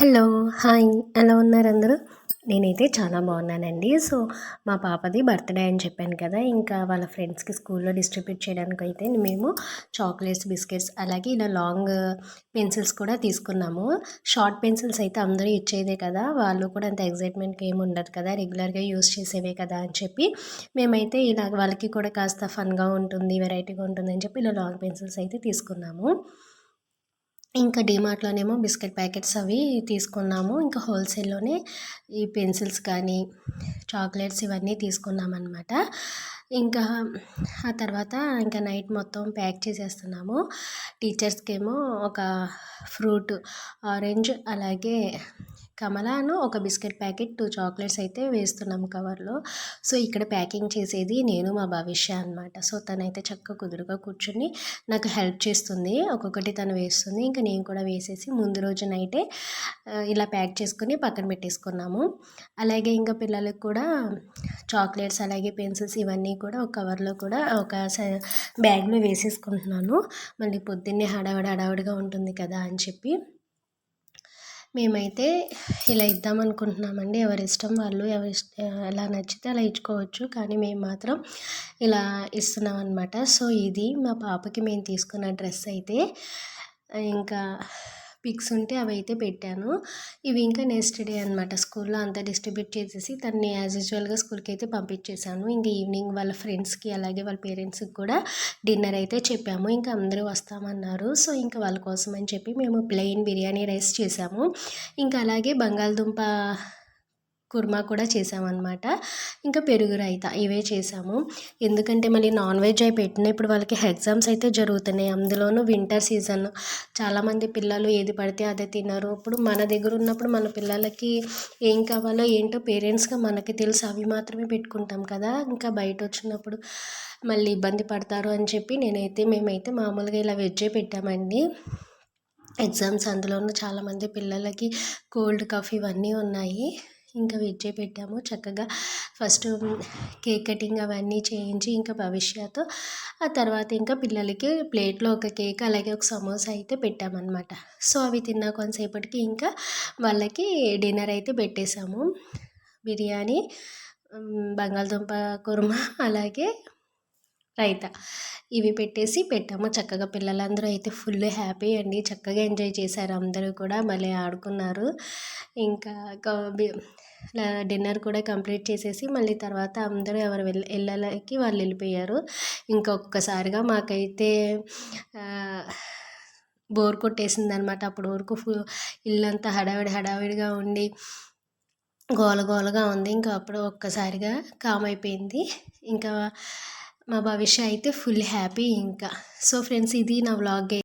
Hello hi. ఎలా ఉన్నారు అందరూ? నేనైతే చాలా బాగున్నానండి. సో మా పాపది బర్త్డే అని చెప్పాను కదా ఇంకా వాళ్ళ ఫ్రెండ్స్కి స్కూల్లో డిస్ట్రిబ్యూట్ చేయడానికి అయితే మేము చాక్లెట్స్ బిస్కెట్స్ అలాగే ఇలా లాంగ్ పెన్సిల్స్ కూడా తీసుకున్నాము. షార్ట్ పెన్సిల్స్ అయితే అందరూ ఇచ్చేదే కదా వాళ్ళు కూడా అంత ఎగ్జైట్మెంట్కి ఏమి ఉండదు కదా రెగ్యులర్గా యూస్ చేసేవే కదా అని చెప్పి మేమైతే ఇలా వాళ్ళకి కూడా కాస్త ఫన్గా ఉంటుంది వెరైటీగా ఉంటుంది అని చెప్పి ఇలా లాంగ్ పెన్సిల్స్ అయితే తీసుకున్నాము. ఇంకా డిమార్ట్లోనేమో బిస్కెట్ ప్యాకెట్స్ అవి తీసుకున్నాము. ఇంకా హోల్సేల్లోనే ఈ పెన్సిల్స్ కానీ చాక్లెట్స్ ఇవన్నీ తీసుకున్నాం అనమాట ఇంకా ఆ తర్వాత ఇంకా నైట్ మొత్తం ప్యాక్ చేసేస్తున్నాము. టీచర్స్కి ఏమో ఒక ఫ్రూట్ ఆరెంజ్ అలాగే కమలాను ఒక బిస్కెట్ ప్యాకెట్ టూ చాక్లెట్స్ అయితే వేస్తున్నాము కవర్లో. సో ఇక్కడ ప్యాకింగ్ చేసేది నేను మా భవిష్య అనమాట సో తనైతే చక్కగా కుదురుగా కూర్చుని నాకు హెల్ప్ చేస్తుంది. ఒక్కొక్కటి తను వేస్తుంది. ఇంకా నేను కూడా వేసేసి ముందు రోజు నైటే ఇలా ప్యాక్ చేసుకుని పక్కన పెట్టేసుకున్నాము. అలాగే ఇంకా పిల్లలకు కూడా చాక్లెట్స్ అలాగే పెన్సిల్స్ ఇవన్నీ కూడా ఒక కవర్లో కూడా ఒక బ్యాగ్లో వేసేసుకుంటున్నాను. మళ్ళీ పొద్దున్నే హడావిడి హడావిడిగా ఉంటుంది కదా అని చెప్పి. మేమైతే ఇలా ఇద్దాం అనుకుంటున్నామండి ఎవరి ఇష్టం వాళ్ళు ఎవరి ఎలా నచ్చితే అలా ఇచ్చుకోవచ్చు. కానీ మేము మాత్రం ఇలా ఇస్తున్నాం అనమాట సో ఇది మా పాపకి మేము తీసుకున్న డ్రెస్ అయితే. ఇంకా పిక్స్ ఉంటే అవి అయితే పెట్టాను. ఇవి ఇంకా నెక్స్ట్ డే అనమాట స్కూల్లో అంతా డిస్ట్రిబ్యూట్ చేసేసి తనని యాజ్ యూజువల్గా స్కూల్కి అయితే పంపించేశాను. ఇంకా ఈవినింగ్ వాళ్ళ ఫ్రెండ్స్కి అలాగే వాళ్ళ పేరెంట్స్కి కూడా డిన్నర్ అయితే చెప్పాము. ఇంకా అందరూ వస్తామన్నారు. సో ఇంకా వాళ్ళ కోసం అని చెప్పి మేము ప్లెయిన్ బిర్యానీ రైస్ చేసాము ఇంకా అలాగే బంగాళదుంప కుర్మా కూడా చేసామన్నమాట. ఇంకా పెరుగు రైతా ఇవే చేసాము. ఎందుకంటే మళ్ళీ నాన్ వెజ్ అయి పెట్టిన ఇప్పుడు వాళ్ళకి ఎగ్జామ్స్ అయితే జరుగుతున్నాయి. అందులోనూ వింటర్ సీజన్. చాలామంది పిల్లలు ఏది పడితే అదే తినరు. ఇప్పుడు మన దగ్గర ఉన్నప్పుడు మన పిల్లలకి ఏం కావాలో ఏంటో పేరెంట్స్గా మనకి తెలుసు. అవి మాత్రమే పెట్టుకుంటాం కదా. ఇంకా బయట వచ్చినప్పుడు మళ్ళీ ఇబ్బంది పడతారు అని చెప్పి నేనైతే మేమైతే మామూలుగా ఇలా వెజ్జే పెట్టామండి. ఎగ్జామ్స్ అందులోనూ చాలామంది పిల్లలకి కోల్డ్ కాఫ్ ఇవన్నీ ఉన్నాయి. ఇంకా వెజ్జే పెట్టాము. చక్కగా ఫస్ట్ కేక్ కటింగ్ అవన్నీ చేయించి ఇంకా భవిష్యత్తు. ఆ తర్వాత ఇంకా పిల్లలకి ప్లేట్లో ఒక కేక్ అలాగే ఒక సమోసా అయితే పెట్టామన్నమాట. సో అవి తిన్న కొంతసేపటికి ఇంకా వాళ్ళకి డిన్నర్ అయితే పెట్టేశాము. బిర్యానీ బంగాళదుంప కుర్మా అలాగే రైతా. ఇవి పెట్టేసి పెట్టాము. చక్కగా పిల్లలందరూ అయితే ఫుల్ హ్యాపీ అండి. చక్కగా ఎంజాయ్ చేశారు. అందరూ కూడా మళ్ళీ ఆడుకున్నారు. ఇంకా డిన్నర్ కూడా కంప్లీట్ చేసేసి మళ్ళీ తర్వాత అందరూ ఎవరు వెళ్ళ ఇళ్ళకి వాళ్ళు వెళ్ళిపోయారు. ఇంకొకసారిగా మాకైతే బోర్ కొట్టేసింది అనమాట అప్పుడు వరకు ఫు ఇల్లంతా హడావిడి హడావిడిగా ఉండి గోల గోలగా ఉంది. ఇంకా అప్పుడు ఒక్కసారిగా కామ్ అయిపోయింది ఇంకా మా భవిష్య అయితే ఫుల్ హ్యాపీ ఇంకా. సో ఫ్రెండ్స్ ఇది నా వ్లాగ్.